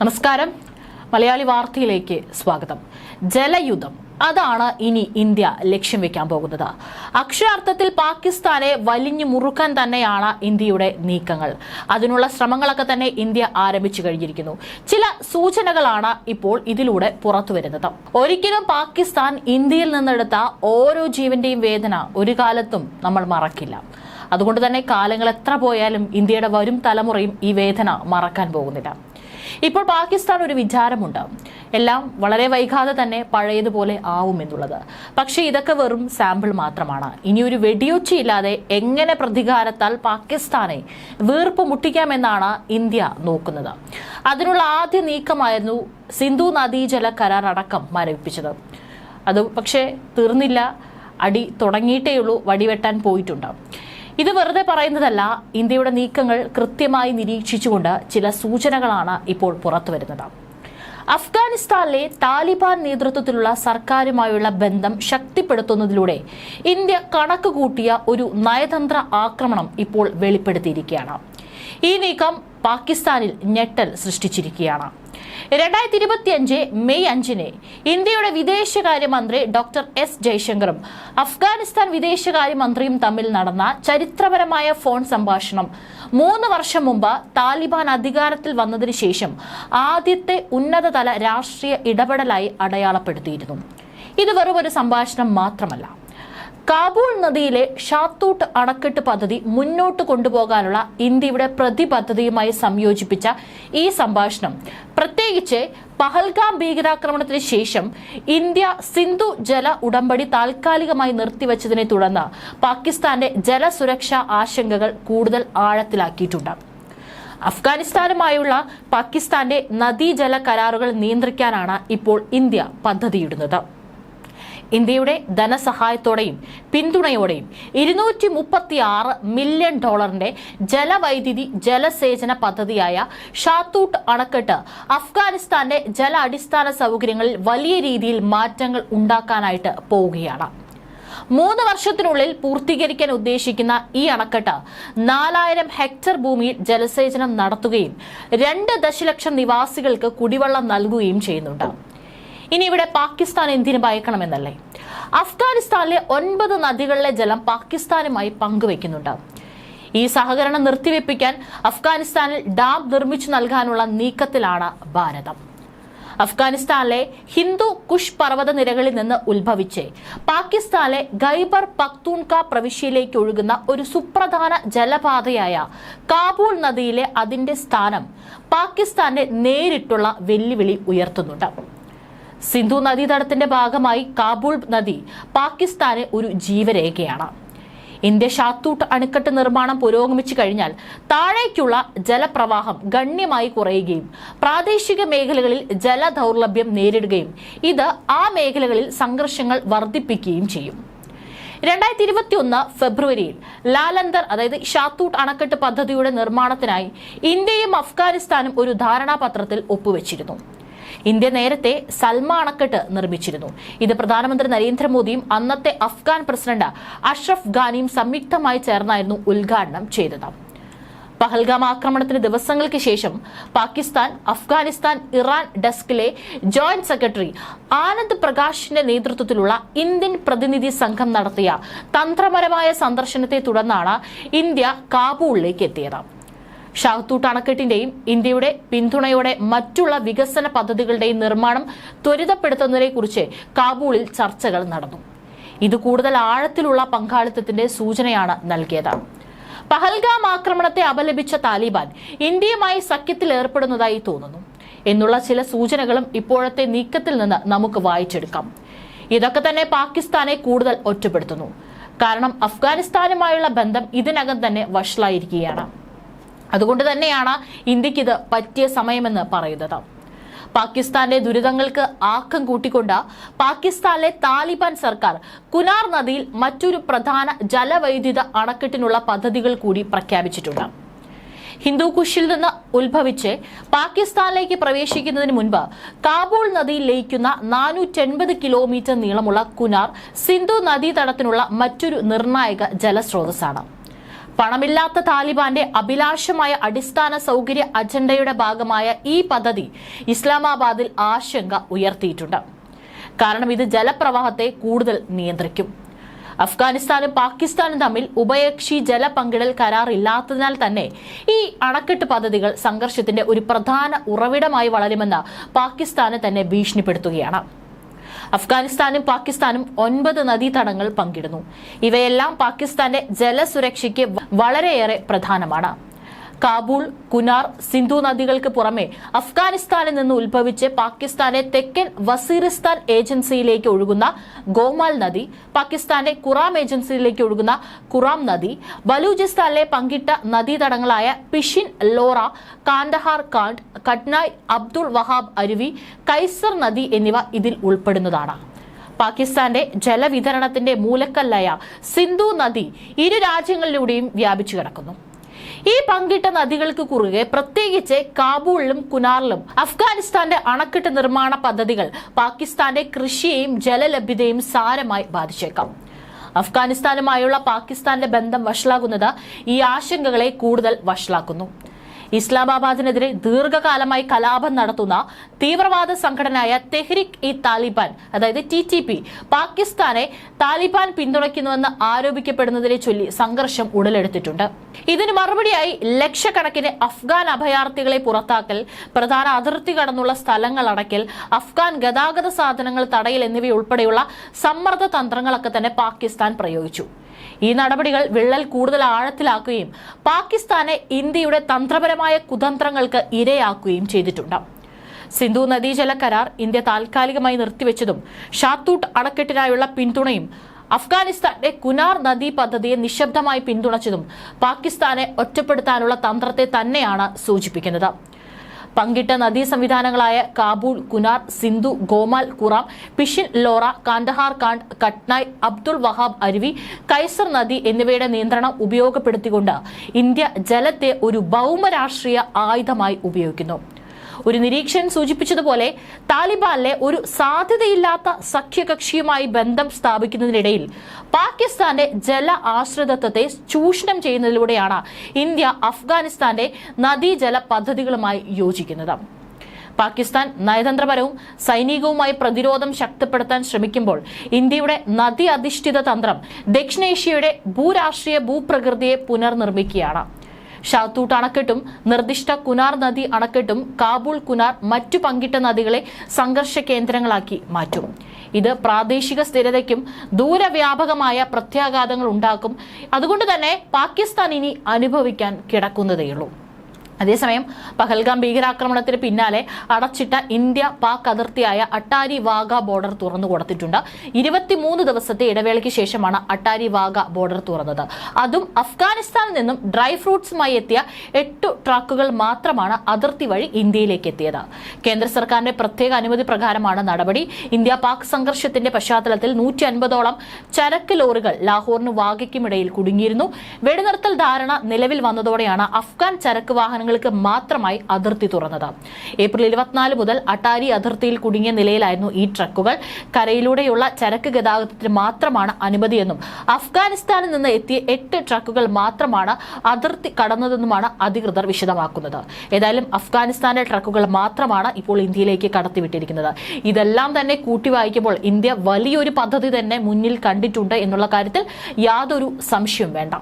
നമസ്കാരം. മലയാളി വാർത്തയിലേക്ക് സ്വാഗതം. ജലയുദ്ധം അതാണ് ഇനി ഇന്ത്യ ലക്ഷ്യം വെക്കാൻ പോകുന്നത്. അക്ഷരാർത്ഥത്തിൽ പാകിസ്ഥാനെ വലിഞ്ഞു മുറുക്കാൻ തന്നെയാണ് ഇന്ത്യയുടെ നീക്കങ്ങൾ. അതിനുള്ള ശ്രമങ്ങളൊക്കെ തന്നെ ഇന്ത്യ ആരംഭിച്ചു കഴിഞ്ഞിരിക്കുന്നു. ചില സൂചനകളാണ് ഇപ്പോൾ ഇതിലൂടെ പുറത്തു വരുന്നത്. ഒരിക്കലും പാകിസ്ഥാൻ ഇന്ത്യയിൽ നിന്നെടുത്ത ഓരോ ജീവന്റെയും വേദന ഒരു കാലത്തും നമ്മൾ മറക്കില്ല. അതുകൊണ്ട് തന്നെ കാലങ്ങൾ എത്ര പോയാലും ഇന്ത്യയുടെ വരും തലമുറയും ഈ വേദന മറക്കാൻ പോകുന്നില്ല. ഇപ്പോൾ പാകിസ്ഥാൻ ഒരു വിചാരമുണ്ട്. എല്ലാം വളരെ വൈകാതെ തന്നെ പഴയതുപോലെ ആവും എന്നുള്ളത്. പക്ഷേ ഇതൊക്കെ വെറും സാമ്പിൾ മാത്രമാണ്. ഇനി ഒരു വെടിയൊച്ചയില്ലാതെ എങ്ങനെ പ്രതികാരത്താൽ പാകിസ്ഥാനെ വീർപ്പ് മുട്ടിക്കാമെന്നാണ് ഇന്ത്യ നോക്കുന്നത്. അതിനുള്ള ആദ്യ നീക്കമായിരുന്നു സിന്ധു നദീജല കരാർ അടക്കം മരവിപ്പിച്ചത്. അത് പക്ഷേ തീർന്നില്ല. അടി തുടങ്ങിയിട്ടേ ഉള്ളൂ വടിവെട്ടാൻ പോയിട്ടുണ്ട്. ഇത് വെറുതെ പറയുന്നതല്ല ഇന്ത്യയുടെ നീക്കങ്ങൾ കൃത്യമായി നിരീക്ഷിച്ചുകൊണ്ട് ചില സൂചനകളാണ് ഇപ്പോൾ പുറത്തുവരുന്നത് അഫ്ഗാനിസ്ഥാനിലെ താലിബാൻ നേതൃത്വത്തിലുള്ള സർക്കാരുമായുള്ള ബന്ധം ശക്തിപ്പെടുത്തുന്നതിലൂടെ ഇന്ത്യ കണക്ക് കൂട്ടിയ ഒരു നയതന്ത്ര ആക്രമണം ഇപ്പോൾ വെളിപ്പെടുത്തിയിരിക്കുകയാണ്. ഈ നീക്കം പാകിസ്ഥാനിൽ ഞെട്ടൽ സൃഷ്ടിച്ചിരിക്കുകയാണ്. രണ്ടായിരത്തി ഇരുപത്തിയഞ്ച് മെയ് അഞ്ചിന് ഇന്ത്യയുടെ വിദേശകാര്യമന്ത്രി ഡോക്ടർ എസ് ജയശങ്കറും അഫ്ഗാനിസ്ഥാൻ വിദേശകാര്യമന്ത്രിയും തമ്മിൽ നടന്ന ചരിത്രപരമായ ഫോൺ സംഭാഷണം മൂന്ന് വർഷം മുമ്പ് താലിബാൻ അധികാരത്തിൽ വന്നതിന് ശേഷം ആദ്യത്തെ ഉന്നതതല രാഷ്ട്രീയ ഇടപെടലായി അടയാളപ്പെടുത്തിയിരുന്നു. ഇത് വെറും ഒരു സംഭാഷണം മാത്രമല്ല. കാബൂൾ നദിയിലെ ഷാത്തൂട്ട് അണക്കെട്ട് പദ്ധതി മുന്നോട്ട് കൊണ്ടുപോകാനുള്ള ഇന്ത്യയുടെ പ്രതിബദ്ധതയുമായി സംയോജിപ്പിച്ച ഈ സംഭാഷണം. പ്രത്യേകിച്ച് പഹൽഗാം ഭീകരാക്രമണത്തിന് ശേഷം ഇന്ത്യ സിന്ധു ജല ഉടമ്പടി താൽക്കാലികമായി നിർത്തിവച്ചതിനെ തുടർന്ന് പാകിസ്ഥാന്റെ ജലസുരക്ഷാ ആശങ്കകൾ കൂടുതൽ ആഴത്തിലാക്കിയിട്ടുണ്ട്. അഫ്ഗാനിസ്ഥാനുമായുള്ള പാകിസ്ഥാന്റെ നദീജല കരാറുകൾ നിയന്ത്രിക്കാനാണ് ഇപ്പോൾ ഇന്ത്യ പദ്ധതിയിടുന്നത്. ഇന്ത്യയുടെ ധനസഹായത്തോടെയും പിന്തുണയോടെയും ഇരുന്നൂറ്റി മുപ്പത്തി ആറ് മില്യൺ ഡോളറിന്റെ ജലവൈദ്യുതി ജലസേചന പദ്ധതിയായ ഷാത്തൂട്ട് അണക്കെട്ട് അഫ്ഗാനിസ്ഥാന്റെ ജല അടിസ്ഥാന സൗകര്യങ്ങളിൽ വലിയ രീതിയിൽ മാറ്റങ്ങൾ ഉണ്ടാക്കാനായിട്ട് പോവുകയാണ്. മൂന്ന് വർഷത്തിനുള്ളിൽ പൂർത്തീകരിക്കാൻ ഉദ്ദേശിക്കുന്ന ഈ അണക്കെട്ട് നാലായിരം ഹെക്ടർ ഭൂമിയിൽ ജലസേചനം നടത്തുകയും രണ്ട് ദശലക്ഷം നിവാസികൾക്ക് കുടിവെള്ളം നൽകുകയും ചെയ്യുന്നുണ്ട്. ഇനി ഇവിടെ പാകിസ്ഥാൻ എന്തിനു ഭയക്കണമെന്നല്ലേ? അഫ്ഗാനിസ്ഥാനിലെ ഒൻപത് നദികളിലെ ജലം പാകിസ്ഥാനുമായി പങ്കുവെക്കുന്നുണ്ട്. ഈ സഹകരണം നിർത്തിവെപ്പിക്കാൻ അഫ്ഗാനിസ്ഥാനിൽ ഡാം നിർമ്മിച്ചു നൽകാനുള്ള നീക്കത്തിലാണ് ഭാരതം. അഫ്ഗാനിസ്ഥാനിലെ ഹിന്ദു കുഷ് പർവത നിരകളിൽ നിന്ന് ഉത്ഭവിച്ച് പാകിസ്ഥാനിലെ ഖൈബർ പക്തൂൺക പ്രവിശ്യയിലേക്ക് ഒഴുകുന്ന ഒരു സുപ്രധാന ജലപാതയായ കാബൂൾ നദിയിലെ അതിന്റെ സ്ഥാനം പാകിസ്ഥാന്റെ നേരിട്ടുള്ള വെല്ലുവിളി ഉയർത്തുന്നുണ്ട്. സിന്ധു നദീതടത്തിന്റെ ഭാഗമായി കാബൂൾ നദി പാകിസ്ഥാന് ഒരു ജീവരേഖയാണ്. ഇന്ത്യ ഷാത്തൂട്ട് അണക്കെട്ട് നിർമ്മാണം പുരോഗമിച്ചു കഴിഞ്ഞാൽ താഴേക്കുള്ള ജലപ്രവാഹം ഗണ്യമായി കുറയുകയും പ്രാദേശിക മേഖലകളിൽ ജലദൗർലഭ്യം നേരിടുകയും ഇത് ആ മേഖലകളിൽ സംഘർഷങ്ങൾ വർദ്ധിപ്പിക്കുകയും ചെയ്യും. രണ്ടായിരത്തി ഇരുപത്തി ഒന്ന് ഫെബ്രുവരിയിൽ ലാലന്തർ അതായത് ഷാത്തൂട്ട് അണക്കെട്ട് പദ്ധതിയുടെ നിർമ്മാണത്തിനായി ഇന്ത്യയും അഫ്ഗാനിസ്ഥാനും ഒരു ധാരണാപത്രത്തിൽ ഒപ്പുവെച്ചിരുന്നു. ഇന്ത്യ നേരത്തെ സൽമ അണക്കെട്ട് നിർമ്മിച്ചിരുന്നു. ഇത് പ്രധാനമന്ത്രി നരേന്ദ്രമോദിയും അന്നത്തെ അഫ്ഗാൻ പ്രസിഡന്റ് അഷ്റഫ് ഖാനിയും സംയുക്തമായി ചേർന്നായിരുന്നു ഉദ്ഘാടനം ചെയ്തത്. പഹൽഗാം ആക്രമണത്തിന് ദിവസങ്ങൾക്ക് ശേഷം പാകിസ്ഥാൻ അഫ്ഗാനിസ്ഥാൻ ഇറാൻ ഡെസ്കിലെ ജോയിന്റ് സെക്രട്ടറി ആനന്ദ് പ്രകാശിന്റെ നേതൃത്വത്തിലുള്ള ഇന്ത്യൻ പ്രതിനിധി സംഘം നടത്തിയ തന്ത്രപരമായ സന്ദർശനത്തെ തുടർന്നാണ് ഇന്ത്യ കാബൂളിലേക്ക് എത്തിയത്. ഷാഹത്തൂട്ട് അണക്കെട്ടിന്റെയും ഇന്ത്യയുടെ പിന്തുണയോടെ മറ്റുള്ള വികസന പദ്ധതികളുടെയും നിർമ്മാണം ത്വരിതപ്പെടുത്തുന്നതിനെക്കുറിച്ച് കാബൂളിൽ ചർച്ചകൾ നടന്നു. ഇത് കൂടുതൽ ആഴത്തിലുള്ള പങ്കാളിത്തത്തിന്റെ സൂചനയാണ് നൽകിയത്. പഹൽഗാം ആക്രമണത്തെ അപലപിച്ച താലിബാൻ ഇന്ത്യയുമായി സഖ്യത്തിൽ ഏർപ്പെടുന്നതായി തോന്നുന്നു. എന്നുള്ള ചില സൂചനകളും ഇപ്പോഴത്തെ നീക്കത്തിൽ നിന്ന് നമുക്ക് വായിച്ചെടുക്കാം. ഇതൊക്കെ തന്നെ പാകിസ്ഥാനെ കൂടുതൽ ഒറ്റപ്പെടുത്തുന്നു. കാരണം അഫ്ഗാനിസ്ഥാനുമായുള്ള ബന്ധം ഇതിനകം തന്നെ വഷളായിരിക്കുകയാണ്. അതുകൊണ്ട് തന്നെയാണ് ഇന്ത്യയ്ക്ക് ഇത് പറ്റിയ സമയമെന്ന് പറയുന്നത്. പാകിസ്ഥാന്റെ ദുരിതങ്ങൾക്ക് ആക്കം കൂട്ടിക്കൊണ്ട് പാകിസ്ഥാനിലെ താലിബാൻ സർക്കാർ കുനാർ നദിയിൽ മറ്റൊരു പ്രധാന ജലവൈദ്യുത അണക്കെട്ടിനുള്ള പദ്ധതികൾ കൂടി പ്രഖ്യാപിച്ചിട്ടുണ്ട്. ഹിന്ദുക്കുഷിൽ നിന്ന് ഉത്ഭവിച്ച് പാകിസ്ഥാനിലേക്ക് പ്രവേശിക്കുന്നതിന് മുൻപ് കാബൂൾ നദിയിൽ ലയിക്കുന്ന നാനൂറ്റൻപത് കിലോമീറ്റർ നീളമുള്ള കുനാർ സിന്ധു നദീതടത്തിനുള്ള മറ്റൊരു നിർണായക ജലസ്രോതസ്സാണ്. പണമില്ലാത്ത താലിബാന്റെ അഭിലാഷമായ അടിസ്ഥാന സൗകര്യ അജണ്ടയുടെ ഭാഗമായ ഈ പദ്ധതി ഇസ്ലാമാബാദിൽ ആശങ്ക ഉയർത്തിയിട്ടുണ്ട്. കാരണം ഇത് ജലപ്രവാഹത്തെ കൂടുതൽ നിയന്ത്രിക്കും. അഫ്ഗാനിസ്ഥാനും പാകിസ്ഥാനും തമ്മിൽ ഉഭയകക്ഷി ജല പങ്കിടൽ കരാർ ഇല്ലാത്തതിനാൽ തന്നെ ഈ അണക്കെട്ട് പദ്ധതികൾ സംഘർഷത്തിന്റെ ഒരു പ്രധാന ഉറവിടമായി വളരുമെന്ന് പാകിസ്ഥാന് തന്നെ ഭീഷണിപ്പെടുത്തുകയാണ്. അഫ്ഗാനിസ്ഥാനും പാകിസ്ഥാനും ഒൻപത് നദീതടങ്ങൾ പങ്കിടുന്നു. ഇവയെല്ലാം പാകിസ്ഥാന്റെ ജലസുരക്ഷയ്ക്ക് വളരെയേറെ പ്രധാനമാണ്. കാബൂൾ കുനാർ സിന്ധു നദികൾക്ക് പുറമെ അഫ്ഗാനിസ്ഥാനിൽ നിന്ന് ഉത്ഭവിച്ച് പാകിസ്ഥാനെ തെക്കൻ വസീറിസ്ഥാൻ ഏജൻസിയിലേക്ക് ഒഴുകുന്ന ഗോമാൽ നദി പാകിസ്ഥാന്റെ കുറാം ഏജൻസിയിലേക്ക് ഒഴുകുന്ന കുറാം നദി ബലൂചിസ്ഥാനിലെ പങ്കിട്ട നദീതടങ്ങളായ പിഷിൻ ലോറ കാണ്ടഹാർ കാണ്ട് കട്നായ് അബ്ദുൾ വഹാബ് അരുവി കൈസർ നദി എന്നിവ ഇതിൽ ഉൾപ്പെടുന്നതാണ്. പാകിസ്ഥാന്റെ ജലവിതരണത്തിന്റെ മൂലക്കല്ലായ സിന്ധു നദി ഇരു രാജ്യങ്ങളിലൂടെയും വ്യാപിച്ചു കിടക്കുന്നു. ഈ പങ്കിട്ട നദികൾക്ക് കുറുകെ പ്രത്യേകിച്ച് കാബൂളിലും കുനാറിലും അഫ്ഗാനിസ്ഥാന്റെ അണക്കെട്ട് നിർമ്മാണ പദ്ധതികൾ പാകിസ്ഥാന്റെ കൃഷിയെയും ജലലഭ്യതയും സാരമായി ബാധിച്ചേക്കാം. അഫ്ഗാനിസ്ഥാനുമായുള്ള പാകിസ്ഥാന്റെ ബന്ധം വഷളാകുന്നത് ഈ ആശങ്കകളെ കൂടുതൽ വഷളാക്കുന്നു. ഇസ്ലാമാബാദിനെതിരെ ദീർഘകാലമായി കലാപം നടത്തുന്ന തീവ്രവാദ സംഘടനയായ തെഹ്രിക് ഇ താലിബാൻ അതായത് ടി ടി പി പാകിസ്ഥാനെ താലിബാൻ പിന്തുണയ്ക്കുന്നുവെന്ന് ആരോപിക്കപ്പെടുന്നതിനെ ചൊല്ലി സംഘർഷം ഉടലെടുത്തിട്ടുണ്ട്. ഇതിന് മറുപടിയായി ലക്ഷക്കണക്കിന് അഫ്ഗാൻ അഭയാർത്ഥികളെ പുറത്താക്കൽ പ്രധാന അതിർത്തി കടന്നുള്ള സ്ഥലങ്ങൾ അടയ്ക്കൽ അഫ്ഗാൻ ഗതാഗത സാധനങ്ങൾ തടയൽ എന്നിവയുൾപ്പെടെയുള്ള സമ്മർദ്ദ തന്ത്രങ്ങളൊക്കെ തന്നെ പാകിസ്ഥാൻ പ്രയോഗിച്ചു. ഈ നടപടികൾ വിള്ളൽ കൂടുതൽ ആഴത്തിലാക്കുകയും പാകിസ്ഥാനെ ഇന്ത്യയുടെ തന്ത്രപരമായ കുതന്ത്രങ്ങൾക്ക് ഇരയാക്കുകയും ചെയ്തിട്ടുണ്ട്. സിന്ധു നദീജല കരാർ ഇന്ത്യ താൽക്കാലികമായി നിർത്തിവെച്ചതും ഷാത്തൂട്ട് അണക്കെട്ടിനായുള്ള പിന്തുണയും അഫ്ഗാനിസ്ഥാന്റെ കുനാർ നദീ പദ്ധതിയെ നിശബ്ദമായി പിന്തുണച്ചതും പാകിസ്ഥാനെ ഒറ്റപ്പെടുത്താനുള്ള തന്ത്രത്തെ തന്നെയാണ് സൂചിപ്പിക്കുന്നത്. പങ്കിട്ട നദീ സംവിധാനങ്ങളായ കാബൂൾ കുനാർ സിന്ധു ഗോമാൽ കുറാം പിഷിൻ ലോറ കാണ്ടഹാർ കാണ്ട് കട്നായ് അബ്ദുൾ വഹാബ് അരുവി കൈസർ നദി എന്നിവയുടെ നിയന്ത്രണം ഉപയോഗപ്പെടുത്തിക്കൊണ്ട് ഇന്ത്യ ജലത്തെ ഒരു ഭൗമരാഷ്ട്രീയ ആയുധമായി ഉപയോഗിക്കുന്നു. ഒരു നിരീക്ഷകൻ സൂചിപ്പിച്ചതുപോലെ താലിബാനിലെ ഒരു സാധ്യതയില്ലാത്ത സഖ്യകക്ഷിയുമായി ബന്ധം സ്ഥാപിക്കുന്നതിനിടയിൽ പാകിസ്ഥാന്റെ ജല ആശ്രിതത്വത്തെ ചൂഷണം ചെയ്യുന്നതിലൂടെയാണ് ഇന്ത്യ അഫ്ഗാനിസ്ഥാന്റെ നദീജല പദ്ധതികളുമായി യോജിക്കുന്നത്. പാകിസ്ഥാൻ നയതന്ത്രപരവും സൈനികവുമായി പ്രതിരോധം ശക്തിപ്പെടുത്താൻ ശ്രമിക്കുമ്പോൾ ഇന്ത്യയുടെ നദി അധിഷ്ഠിത തന്ത്രം ദക്ഷിണേഷ്യയുടെ ഭൂരാഷ്ട്രീയ ഭൂപ്രകൃതിയെ പുനർനിർമ്മിക്കുകയാണ്. ഷാത്തൂട്ട് അണക്കെട്ടും നിർദ്ദിഷ്ട കുനാർ നദി അണക്കെട്ടും കാബൂൾ കുനാർ മറ്റു പങ്കിട്ട നദികളെ സംഘർഷ കേന്ദ്രങ്ങളാക്കി മാറ്റും. ഇത് പ്രാദേശിക സ്ഥിരതയ്ക്കും ദൂരവ്യാപകമായ പ്രത്യാഘാതങ്ങൾ ഉണ്ടാക്കും. അതുകൊണ്ട് തന്നെ പാകിസ്ഥാൻ ഇനി അനുഭവിക്കാൻ കിടക്കുന്നതേയുള്ളൂ. അതേസമയം പഹൽഗാം ഭീകരാക്രമണത്തിന് പിന്നാലെ അടച്ചിട്ട ഇന്ത്യ പാക് അതിർത്തിയായ അട്ടാരി വാഗ ബോർഡർ തുറന്നു കൊടുത്തിട്ടുണ്ട്. ഇരുപത്തിമൂന്ന് ദിവസത്തെ ഇടവേളയ്ക്ക് ശേഷമാണ് അട്ടാരി വാഗ ബോർഡർ തുറന്നത്. അതും അഫ്ഗാനിസ്ഥാനിൽ നിന്നും ഡ്രൈ ഫ്രൂട്ട്സുമായി എത്തിയ എട്ട് ട്രാക്കുകൾ മാത്രമാണ് അതിർത്തി വഴി ഇന്ത്യയിലേക്ക് എത്തിയത്. കേന്ദ്ര സർക്കാരിന്റെ പ്രത്യേക അനുമതി പ്രകാരമാണ് നടപടി. ഇന്ത്യ പാക് സംഘർഷത്തിന്റെ പശ്ചാത്തലത്തിൽ നൂറ്റി അൻപതോളം ചരക്ക് ലോറികൾ ലാഹോറിനും വാഗയ്ക്കുമിടയിൽ കുടുങ്ങിയിരുന്നു. വെടിനിർത്തൽ ധാരണ നിലവിൽ വന്നതോടെയാണ് അഫ്ഗാൻ ചരക്ക് വാഹനങ്ങൾക്ക് മാത്രമായി അതിർത്തി തുറന്നത്. ഏപ്രിൽ ഇരുപത്തിനാല് മുതൽ അട്ടാരി അതിർത്തിയിൽ കുടുങ്ങിയ നിലയിലായിരുന്നു ഈ ട്രക്കുകൾ. കരയിലൂടെയുള്ള ചരക്ക് ഗതാഗതത്തിന് മാത്രമാണ് അനുമതിയെന്നും അഫ്ഗാനിസ്ഥാനിൽ നിന്ന് എത്തിയ എട്ട് ട്രക്കുകൾ മാത്രമാണ് അതിർത്തി കടന്നതെന്നുമാണ് അധികൃതർ വിശദമാക്കുന്നത്. ഏതായാലും അഫ്ഗാനിസ്ഥാനിലെ ട്രക്കുകൾ മാത്രമാണ് ഇപ്പോൾ ഇന്ത്യയിലേക്ക് കടത്തിവിട്ടിരിക്കുന്നത്. ഇതെല്ലാം തന്നെ കൂട്ടി വായിക്കുമ്പോൾ ഇന്ത്യ വലിയൊരു പദ്ധതി തന്നെ മുന്നിൽ കണ്ടിട്ടുണ്ട് എന്നുള്ള കാര്യത്തിൽ യാതൊരു സംശയവും വേണ്ട.